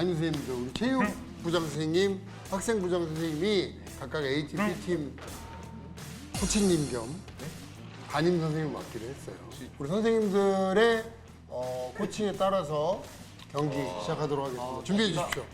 담임 선생님들, 우리 체육 부장 선생님, 학생 부장 선생님이 각각 ATP 팀 코치님 겸 담임 선생님을 맡기로 했어요. 우리 선생님들의 어, 코칭에 따라서 경기 시작하도록 하겠습니다. 준비해 주십시오.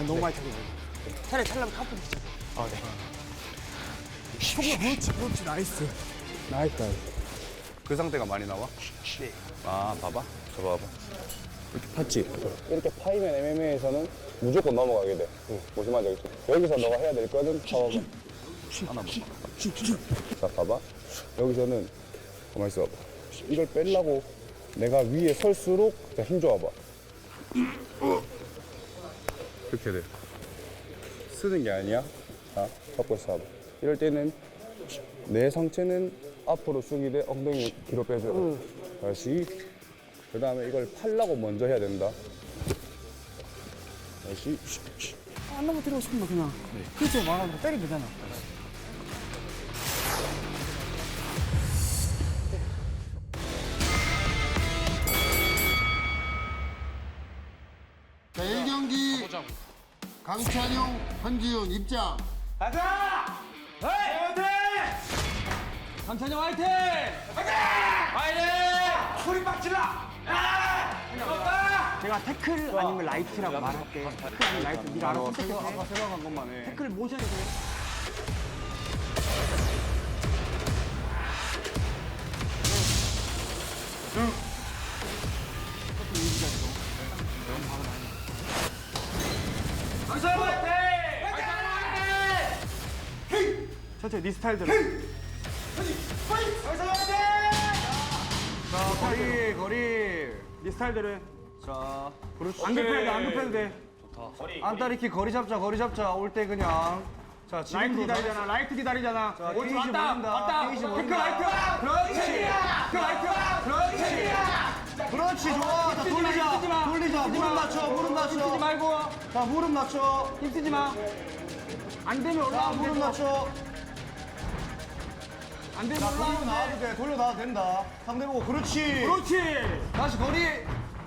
만 너무 많이 타고 차라리 찰라면 카프로 치자. 아, 네. 형아, 그렇지, 그렇지, 나이스. 나이스, 나이스. 그 상태가 많이 나와? 네. 아, 봐봐. 저 봐봐. 이렇게 팠지? 이렇게 파이면 MMA에서는 무조건 넘어가게 돼. 무슨 말인지 알겠지? 여기서 너가 해야 될 거는 봐봐. 하나 봐. 자, 봐봐. 여기서는 가만 있어. 봐봐. 이걸 빼려고 내가 위에 설수록 자, 힘 줘봐. 이렇게 돼. 쓰는 게 아니야. 자, 있어 봐봐. 이럴 때는 내 상체는 앞으로 숙이 돼 엉덩이 뒤로 빼줘. 다시. 그 다음에 이걸 팔라고 먼저 해야 된다. 다시. 안 넘어뜨리고 싶으면 그냥. 그렇죠, 말하는 거 때리면 되잖아. 입장. 감찬영 화이팅! 제가 태클 아니면 라이트라고 말할게. 태클 아니면 라이트. 네가 알아서 선택해. 아까 생각한 것만 해. 태클 모셔야 돼. 천천히 네 스타일대로. 자, 거리, 거리. 네 스타일대로 해. 자, 그렇지. 안 급해도 돼, 안 급해도 돼. 안따리키 거리 잡자, 거리 잡자. 올 때 그냥. 자, 라이트 기다리잖아, 라이트 기다리잖아. 자, 게이지 모른다. 왔다, 모른다. 라이트. 그렇지. 그 라이트. 그렇지. 그렇지, 좋아. 자, 돌리자. 돌리자. 무릎 낮춰, 무릎 낮춰. 힘쓰지 말고. 자, 무릎 낮춰. 힘쓰지 마. 안 되면 올라와. 무릎 낮춰. 안 되면 올라와. 나와도 돼. 돌려 나와도 된다. 상대 보고 그렇지. 그렇지. 다시 거리.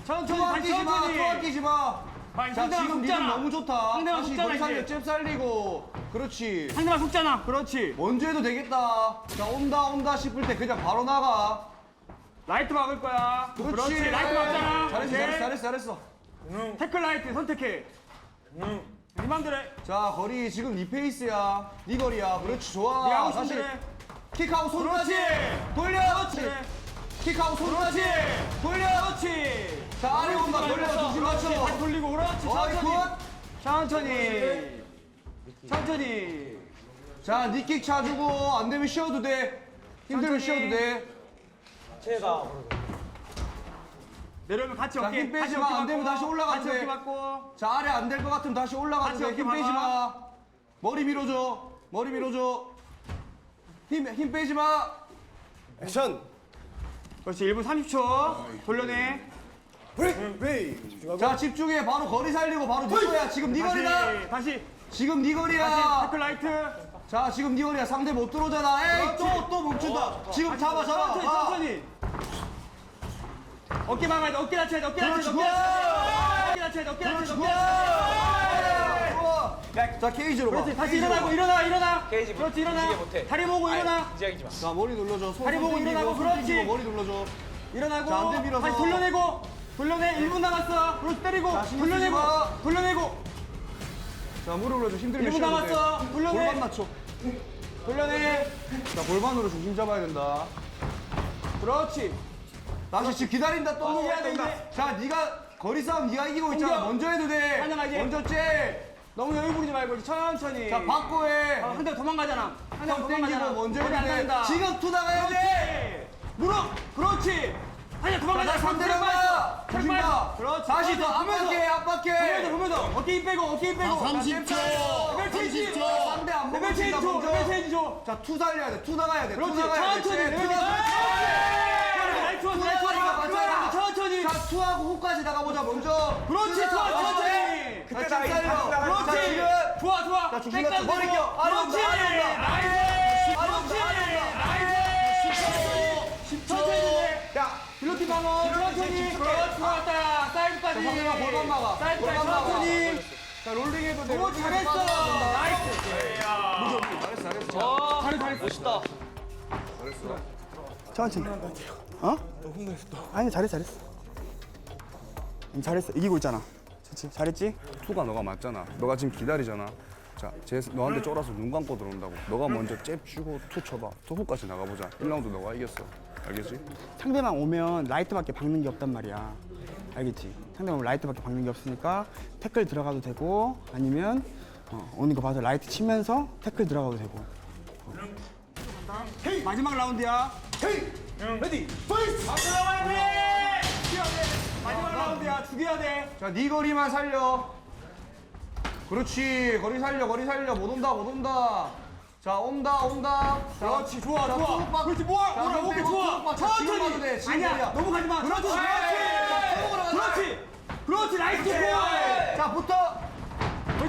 천천히 또 아끼지 마. 또 아끼지 마. 자 지금 리듬 너무 좋다. 상대방 다시 속잖아, 거리 살려. 이제. 잽 살리고. 그렇지. 상대방 속잖아. 그렇지. 먼저 해도 되겠다. 자 온다 온다 싶을 때 그냥 바로 나가. 라이트 막을 거야. 그렇지. 라이트 막잖아. 잘했어 오케이. 잘했어 잘했어 잘했어. 태클 라이트 선택해. 네 맘대로 해. 자 거리 지금 네 페이스야. 네 거리야. 그렇지 좋아. 네가 하고 싶은 다시 대로 해. 킥하고 손까지. 그렇지. 돌려. 그래. 킥하고 손까지. 돌려. 그렇지. 자 아래 온다 돌려 중심 그렇지. 맞춰. 다시 돌리고 그렇지. 천천히. 굿. 천천히. 천천히. 자, 니킥 차주고 안 되면 쉬어도 돼. 힘들면. 쉬어도 돼. 내려오면 같이 자, 어깨. 힘 빼지 같이 마. 어깨 안 되면. 다시 올라가도 같이 돼. 어깨 맞고. 자, 아래 안 될 것 같으면 다시 올라가도 같이 돼. 어깨 힘 빼지. 마. 머리 밀어줘. 머리 밀어줘. 힘, 힘 빼지 마. 액션. 그렇지. 1분 30초. 돌려내. 자, 집중해. 바로 거리 살리고 바로 네 거야. 지금 네 거리다. 다시. 지금 네. 거리야. 태클 라이트. 자, 지금 네 거리야. 상대 못 들어오잖아. 에이, 또, 또 멈춘다. 지금 잡아, 잡아. 천천히. 아. 천천히. 어깨 막아야 돼. 어깨 낮춰야 돼. 어깨 낮춰야 돼. 어깨 낮춰야 돼. 어깨 낮춰야 돼. 어깨 낮춰야 돼. 돼. 좋아. 자, 케이지로 가. 그렇지 다시 케이지로 일어나고 가. 일어나 일어나 그렇지 일어나 다리 보고 일어나 자, 머리 눌러줘. 손 다리 보고 손 일어나고, 손 그렇지. 머리 눌러줘. 일어나고 자, 안대 밀어서. 다시 돌려내고 돌려내 1분 남았어 그렇지 때리고 자, 신경 쓰지 돌려내고 마. 돌려내고 자, 무릎 올려줘. 힘들면 1분 쉬어도 돼. 남았어 돌려내 골반 맞춰. 돌려내 자, 골반으로 중심 잡아야 된다. 그렇지 다시 지금 기다린다. 또 옮겨야 돼, 또 이제. 자, 네가 거리 싸움 네가 이기고 있잖아. 옮겨. 먼저 해도 돼. 먼저 째. 너무 여유 부리지 말고 이제 천천히 자, 받고 해. 어, 한대 도망가잖아 한대 형 땡기고 도망가잖아 먼저 머리 안 해도 돼. 나간다 지금 투 나가야 돼. 그렇지 무릎 그렇지 한대 자, 도망가잖아 나 상대 상대 나가. 준다. 그렇지. 다시 더 압박해, 압박해. 보면서 보면서 어깨 힘 빼고 어깨 힘 빼고. 자, 30초. 레벨 체인지. 30초. 상대 안 보고 레벨 체인지 줘, 레벨 체인지 줘. 자, 투 살려야 돼. 투 나가야 돼. 그렇지, 투 나가야 돼. 천천히, 쟤, 레벨 투 나가야 돼. 천천히. 자, 투하고 후까지 나가보자 먼저. 그렇지, 투. 천천히. 그때 나 살려. 그렇지. 자, 지금. 좋아, 좋아. 백단 머리 대고. 껴. 아니, 그렇지. 온다, 아니, 온다. 나이스. 아니, 온다, 아니, 온다. 천천히 해. 야, 블루팀 방어. 천천히. 좋았다. 사이드까지. 골반 막아. 사이드까지. 천천히. 자, 롤링해도 돼. 오, 잘했어. 나이스. 잘했어, 잘했어. 잘했어, 잘했어. 멋있다. 천천히. 어? 아니 잘했어 잘했어. 음, 잘했어 이기고 있잖아. 그렇지 잘했지? 투가 너가 맞잖아. 너가 지금 기다리잖아. 자, 쟤 너한테 쫄아서 눈 감고 들어온다고. 너가 먼저 잽 주고 투 쳐봐. 투 후까지 나가보자. 1라운드 너가 이겼어. 알겠지? 상대방 오면 라이트밖에 박는 게 없단 말이야. 알겠지? 상대방 오면 라이트밖에 박는 게 없으니까 태클 들어가도 되고 아니면 어, 오는 거 봐서 라이트 치면서 태클 들어가도 되고. 마지막 라운드야. 마지막 라운드야. 죽여야 돼. 자, 네 거리만 살려. 그렇지. 거리 살려, 거리 살려. 못 온다, 못 온다. 자, 온다, 온다. 자, 그렇지, 좋아, 자, 좋아. 투옥박. 그렇지, 모아, 자, 손 오케이, 빼고 좋아. 자, 지금 봐도 돼. 지금 아니야, 거리야. 넘어가지 마. 그렇지, 그렇지. 자, 투옥으로 가자. 그렇지. 그렇지, 나이스 좋아. 자, 붙어.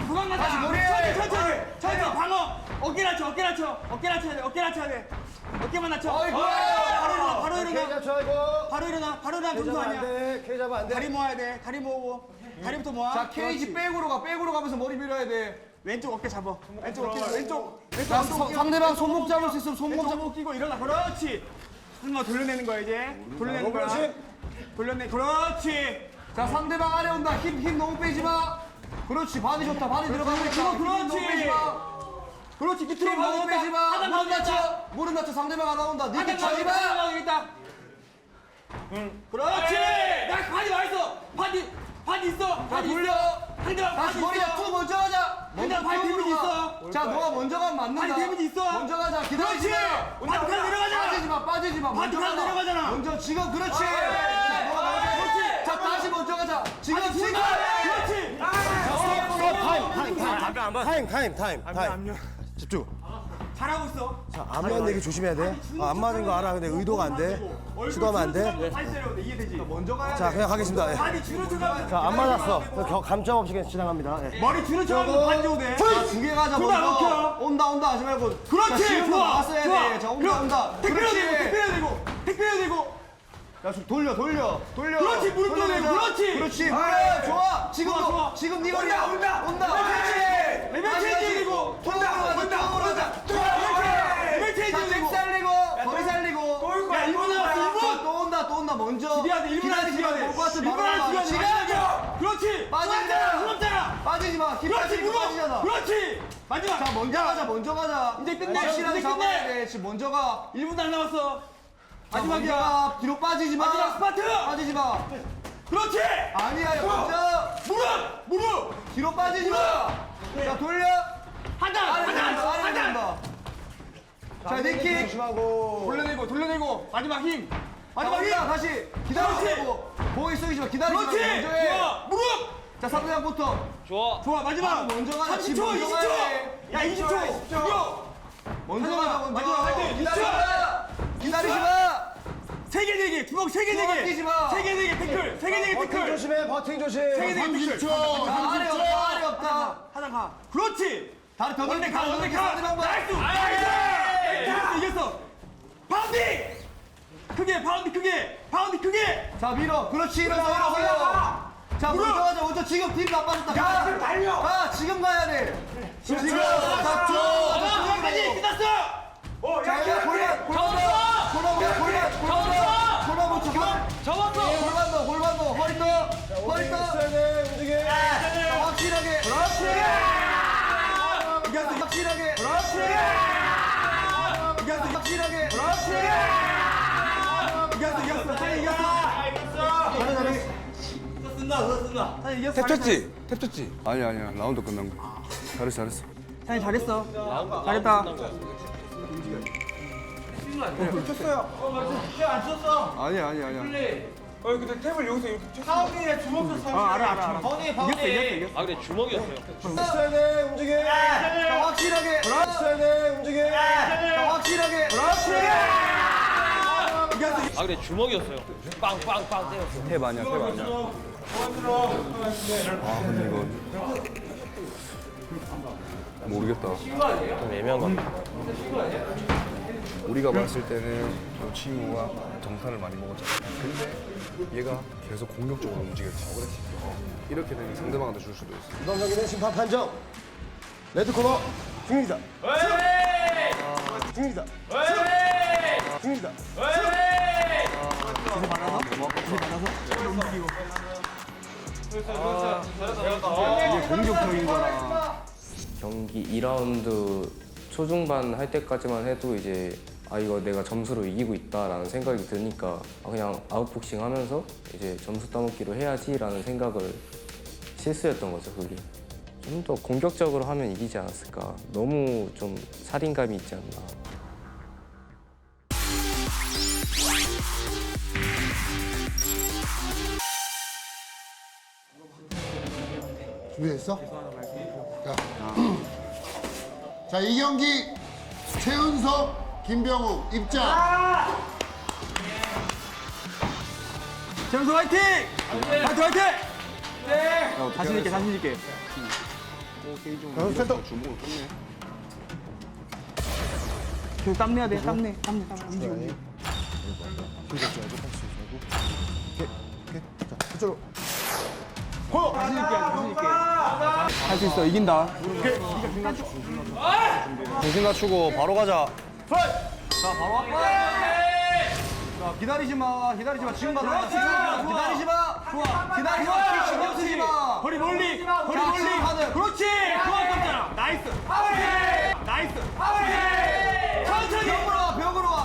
구강 가자. 다시 머리. 천천히, 천천히. 어. 천천히, 방어. 어깨 낮춰, 어깨 낮춰. 어깨 낮춰야 돼, 어깨 낮춰야 돼. 어깨만 낮춰. 어이구. 어, 바로 일어나, 바로 일어나. 잡쳐, 이거. 바로 일어나, 바로 일어나. 점수 아니야. K 잡아 안 돼. 다리 모아야 돼. 다리 모으고. 다리부터 모아. 자, 케이지 그렇지. 백으로 가. 백으로 가면서 머리 밀어야 돼. 왼쪽 어깨 잡아. 왼쪽 어깨, 왼쪽. 왼쪽 자, 서- 어깨. 상대방 손목 잡을 수 있으면 손목 잡- 손목 끼고 일어나. 그렇지. 손목 돌려내는 거야 이제. 돌려내는 거야. 돌려내. 그렇지. 자, 상대방 아래 온다. 힘, 힘 너무 빼지 마. 그렇지, 바디 좋다. 바디 들어가고 있다. 그렇지, 힘 너무 그렇지. 빼지 마. 그렇지. 밑으로 힘 너무 빼지 마. 무릎. 낮춰. 무릎 낮춰. 상대방 안 나온다. 니께 하단 차지 마. 가 겠다. 그렇지. 나 바디 와 있어. 바디 바디 있어. 자, 바디 돌려. 상대방 다시 바디 머리 있어. 투 먼저 가자. 상대방 바디 투으로 데미지 가. 있어. 자, 너가 먼저 가면 맞는다. 바디 데미지 있어. 먼저 가자. 기다리지 그렇지. 칸 내려가잖아. 빠지지 마. 빠지지 마. 바디 먼저 칸 가자. 내려가잖아. 먼저 지금 그렇지. 자, 아, 너가 먼저 해. 그렇지. 자, 다시 먼저 가자. 지금 바디 지금. 그렇지. 타임 타임 타임 타임 집중 잘하고 있어. 자, 안 맞는 얘기 조심해야 돼안 맞은 거 알아 근데 의도가 안 돼 시도하면 안돼자 바디 때려야 돼. 이해되지? 먼저 가야 돼. 그냥 가겠습니다 예. 바디 주는 척하면 자, 안 맞았어 겨- 감점 없이 그냥 지나갑니다 예. 머리 주는 척하면 줘도 돼. 자, 두개 가자 둘다 먼저. 먹혀. 온다 온다 하지 말고. 그렇지. 자, 지금 좋아. 나왔어야 좋아. 돼. 자, 온다 그럼 온다. 그렇지. 되고, 택배해야 되고, 택배해야 되고. 야, 좀 돌려 돌려 돌려. 그렇지, 무릎 돌려, 돌려. 그렇지. 그렇지. 아, 그래, 좋아. 지금도 좋아. 지금 네 온다, 거리야. 온다. 온다. 레벨. 체인지. 레벨 체인지. 투어로 온다, 온다, 온다. 가자. 레벨 체인지 자, 잭 되고. 살리고 거리 살리고. 야, 일본 나왔어, 일본. 자, 또 온다 또 온다 먼저. 기다리지 죽여야 마. 돼. 못 봤어. 나와. 죽여야 돼. 지금. 그렇지. 빠지지 무섭잖아, 마. 무섭잖아. 빠지지 마. 힘 그렇지, 빠지고. 빠지잖아. 그렇지. 마지막. 자, 먼저 가자. 먼저 가자. 이제 끝내, 확실하게 이제 잡아야. 돼. 지금 먼저 가. 1분도 안 남았어. 자, 먼저 마지막이야. 가. 뒤로 빠지지 마. 마지막 스파트. 빠지지 마. 그렇지. 아니야, 먼저. 무릎, 무릎. 뒤로 빠지지 마. 자, 돌려. 하단, 아래 하단. 아래 하단. 자, 니킥. 조심하고 돌려내고, 돌려내고. 마지막 힘. 마지막 힘. 마지막 다시 기다리고 보이 쏘이지 마. 기다리지 마. 그렇지. 먼저 해. 좋아. 무릎. 자, 상대방부터. 좋아, 마지막. 먼저 가자. 30초, 지금 먼저 20초. 가야 돼. 야, 20초. 죽여. 먼저 가자. 먼저. 마지막 할 때. 기다리지. 마. 기다리지 마. 세개 네개 주먹 세개 주먹 네개 끼지 마. 세개 네개 태클 세개 네개 버팅 태클 조심해 버팅 조심 세개 네개 태클 자, 아래 없다. 아래 없다. 하단 가 그렇지 다리 더 넓게 가 원래 가 상대방 봐. 나이스 나이스 이겼어 이겼어 파운딩 크게 파운딩 크게 파운딩 크게 자, 밀어. 그렇지. 일어서 일어서. 올라가. 자, 먼저. 가자. 먼저 지금 팀 나빠졌다. 가. 지금 달려. 가. 지금 가야 돼. 지금. 아, 자, 끝까지 끝났어 자, 야, 골반, 골반 넣어. 골반 넣어, 골반, 골반 넣어. 골반 못 쳐. 잡았어 골반 넣어, 골반 넣어. 허리 떠. 허리 떠. 있어야 돼 움직여 자, 확실하게. 그렇지. 이겼어, 확실하게. 그렇지. 이겼어, 확실하게. 그렇지. 이겼어, 이겼어. 자, 이겼어. 잘해, 잘해. 자, 이겼어. 탭 쳤지? 탭 쳤지? 아니야 아니야 라운드 끝난 거. 잘했어 잘했어. 찬이 잘했어. 잘했다. 아니야 아니야 아니야. 아 알아 알아 알아. 이겼어 이겼어 이겼어. 아 그래 주먹이었어요. 있어야 돼 움직여 자, 확실하게 있어야 돼 움직여 자, 확실하게 아 그래 주먹이었어요. 빵빵빵. 때렸어. 탭 아니야 탭 아니야. 아 근데 이거 모르겠다. 좀 애매한 것 같아. 우리가 봤을 때는 이 친구가 정타를 많이 먹었잖아. 근데 얘가 계속 공격적으로 움직였지. 이렇게 되면 상대방한테 줄 수도 있어. 이번 경기는 심판 판정. 레드 코너 승리다. 승리다. 승리다 이게 공격적인 거라. 경기 2라운드 초중반 할 때까지만 해도 이제 아 이거 내가 점수로 이기고 있다라는 생각이 드니까 아, 그냥 아웃복싱 하면서 이제 점수 따먹기로 해야지라는 생각을 실수였던 거죠 그게. 좀 더 공격적으로 하면 이기지 않았을까. 너무 좀 살인감이 있지 않나 준비됐어? 자, 자, 이 경기 최은석, 김병욱 입장. 재현수 화이팅! 화이팅 화이팅! 자신 있게 자신 있게. 센터 계속 땀 내야 돼. 땀 내. 땀 내. 땀 내. 움직여. 움직여. 그쪽으로 자신 있게. 자신 있게. 할 수 있어. 이긴다. 정신 갖추고 바로 가자 자 기다리지 마 기다리지 마 지금 가자. 기다리지 마. 좋아. 기다리지 마. 신경 쓰지 마. 허리 멀리. 허리 자, 멀리. 지금. 그렇지. 그만 떴잖아. 나이스. 나이스. 천천히.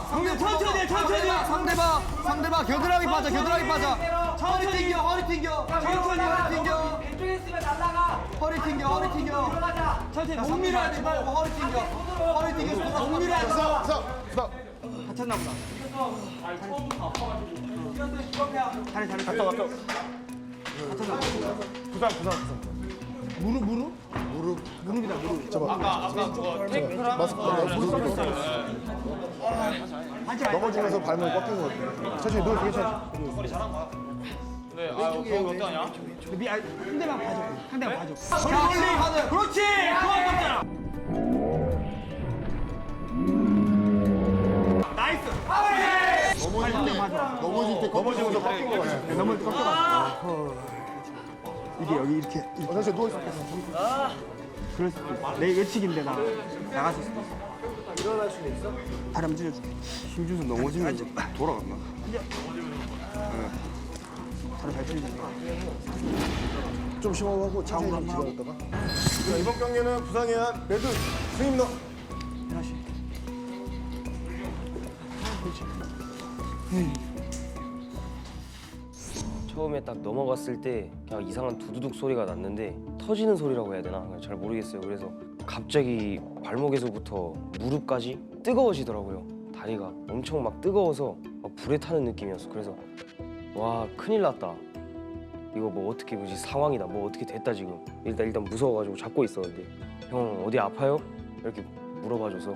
상대 천천히 해, 천천히. 상대방 상대방 겨드랑이 빠져. 겨드랑이 빠져. 허리 튕겨. 허리 튕겨. 천천히 허리 튕겨. 왼쪽에 있으면 날라가. 허리 튕겨. 허리 튕겨. 들어가자. 천천히 목 밀어야지 말고 허리 튕겨. 허리 튕겨. 목 밀어야지. 서, 서, 서. 다쳤나 보다. 다리 다리 갔다 갔다. 부상 부상 부상 무릎 무릎? 무릎. 무릎이다 무릎. 넘어지면서 발목이 꺾인 거 같아 천천히 누워 괜찮아 미 아, 상대방 봐줘. 상대방 봐줘. 허리 멀리. 그렇지. 그만 떴잖아. 나이스. 넘어질 때, 넘어질 때 넘어지면서 꺾인 거 같아. 넘을 때 꺾여가. 이게 여기 이렇게. 어, 천천히 누워 있어 그럴 수도 있어. 내 예측인데 나 있어. 일어날 수 있어? 한번 찢어줄게. 심준수 넘어지면 돌아갔나? 다리 잘 찢어줄게. 좀 심호흡하고 천천히 좀 집어넣다가 자, 이번 경기는 부상에 의한 레드 승입니다 다시. 처음에 딱 넘어갔을 때 그냥 이상한 두두둑 소리가 났는데 터지는 소리라고 해야 되나 그냥 잘 모르겠어요. 그래서 갑자기 발목에서부터 무릎까지 뜨거워지더라고요. 다리가 엄청 막 뜨거워서 막 불에 타는 느낌이었어. 그래서 와 큰일 났다. 이거 뭐 어떻게 뭐지 상황이다. 뭐 어떻게 됐다 지금. 일단 일단 무서워가지고 잡고 있었는데 형 어디 아파요? 이렇게 물어봐줘서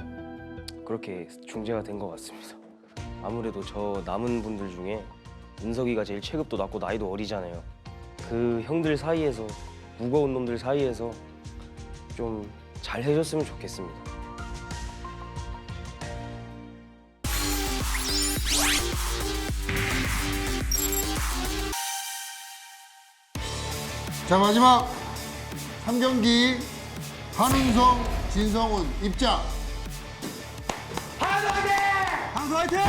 그렇게 중재가 된 것 같습니다. 아무래도 저 남은 분들 중에 은석이가 제일 체급도 낮고 나이도 어리잖아요. 그 형들 사이에서 무거운 놈들 사이에서 좀 잘 해줬으면 좋겠습니다. 자, 마지막 3경기 한은성, 진성훈 입장. 항수 화이팅!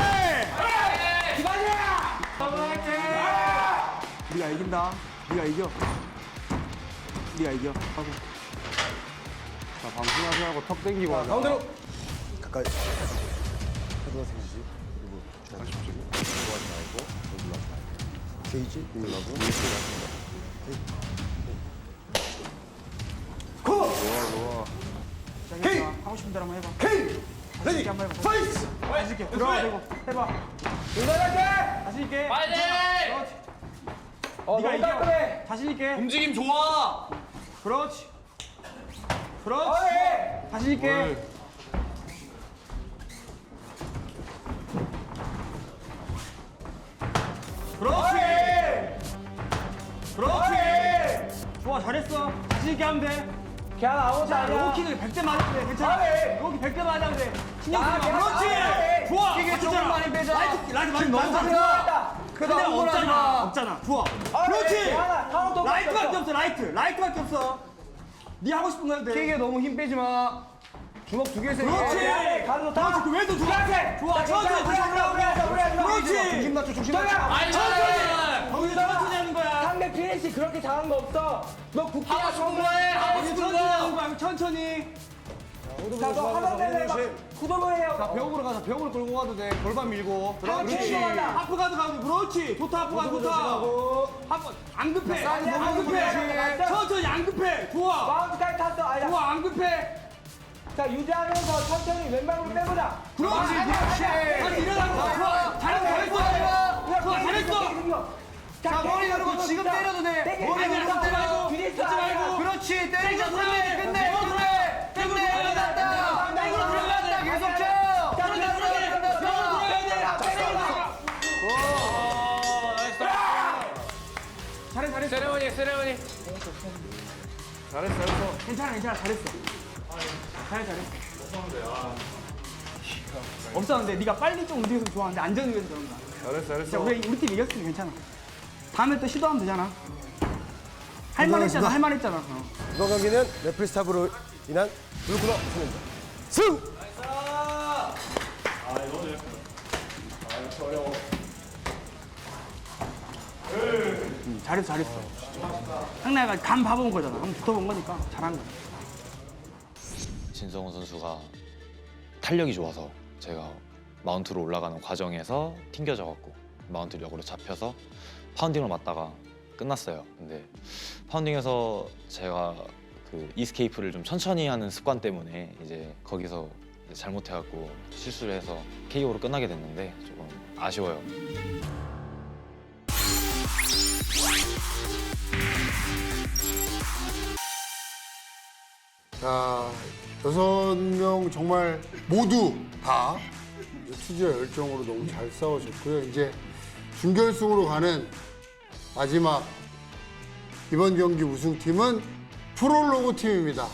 네가 이긴다. 네가 이겨. 네가 이겨. 하고. 자 방심하지 말고 턱 땡기고 하자 가운데로 가까이 하도가 생기지 그리고 좋아하지 말고 여기 올라가지 말고 게이지 올라가고 헤이! 하고 싶은 대로 한번 해봐. 헤이 레디 한번 해봐. 파이트 자신 있게. 들어가 대고 해봐. 자신 있게. 파이팅! 그렇지. 어, 네가 너무 이겨. 깔끔해. 자신 있게. 움직임 좋아. 그렇지. 그렇지. 자신 있게. 그렇지. 그렇지. 좋아, 잘했어. 자신 있게 하면 돼. 걔는 아무것도 자, 아니야. 로우킥을 100대 맞으면 돼. 괜찮아. 로우킥 100대 맞으면 돼. 신경 야, 쓰지 마. 그렇지. 잘해. 좋아. 맞췄잖아. 조금 많이 빼자. 라이트, 라이트, 라이트, 너무 잘한다. 그다음 억울하지 없잖아. 마. 없잖아. 좋아. 아, 그렇지. 라이트밖에. 없어. 라이트. 라이트밖에 없어. 네 하고 싶은 거 해도 돼. 킥에 너무 힘 빼지 마. 주먹 두 개씩. 그렇지. 가도 좋다. 그렇지. 그 왼손 좋아. 좋아. 천천히 다시 올라오고. 그렇지. 중심 맞춰, 중심 맞춰. 아니 천천히. 거기서 천천히 하는 거야. 상대 피니시 그렇게 잘하는 거 없어. 너 국기야 하고 싶은 거 해. 하고 싶은 거. 천천히. 자, 너 하단 대회 막 해요. 자, 벽으로 가자. 벽으로 끌고 가도 돼. 골반 밀고. 그렇지. 하프 가드 가도 그렇지. 좋다. 하프 가드 좋다. 하프 안 급해. 안 급해. 천천히 안 급해. 좋아. 마운트까지 탔어. 아니다. 좋아. 안 급해. 자, 유지하면서 천천히 왼발로 빼보자. 그렇지. 그렇지. 다시 일어나고. 좋아. 잘했어. 잘했어. 좋아. 잘했어. 자, 머리 누르고 지금 때려도 돼. 머리 누르고 말고. 그렇지. 때리자. 끝내. 세레머니. 잘했어 잘했어. 괜찮아 괜찮아 잘했어. 잘해 잘했어. 없었는데 네가 빨리 좀 움직여서 좋아하는데 안전 위해서 그런 거야. 잘했어 잘했어. 우리 우리 팀 이겼으니 괜찮아. 다음에 또 시도하면 되잖아. 할만했잖아 할만했잖아. 어. 이번 경기는 레프리 스탑으로 인한 불구나 승입니다. 승! 응, 잘했어 잘했어. 상대가 간 봐본 거잖아. 한번 붙어본 거니까 잘한 거야. 진성호 선수가 탄력이 좋아서 제가 마운트로 올라가는 과정에서 튕겨져 갖고 마운트 력으로 잡혀서 파운딩을 맞다가 끝났어요. 근데 파운딩에서 제가 그 이스케이프를 좀 천천히 하는 습관 때문에 이제 거기서 잘못해 갖고 실수를 해서 KO로 끝나게 됐는데 조금 아쉬워요. 자, 여섯 명 정말 모두 다 투지와 열정으로 너무 잘 싸우셨고요. 이제 준결승으로 가는 마지막 이번 경기 우승팀은 프롤로그 팀입니다.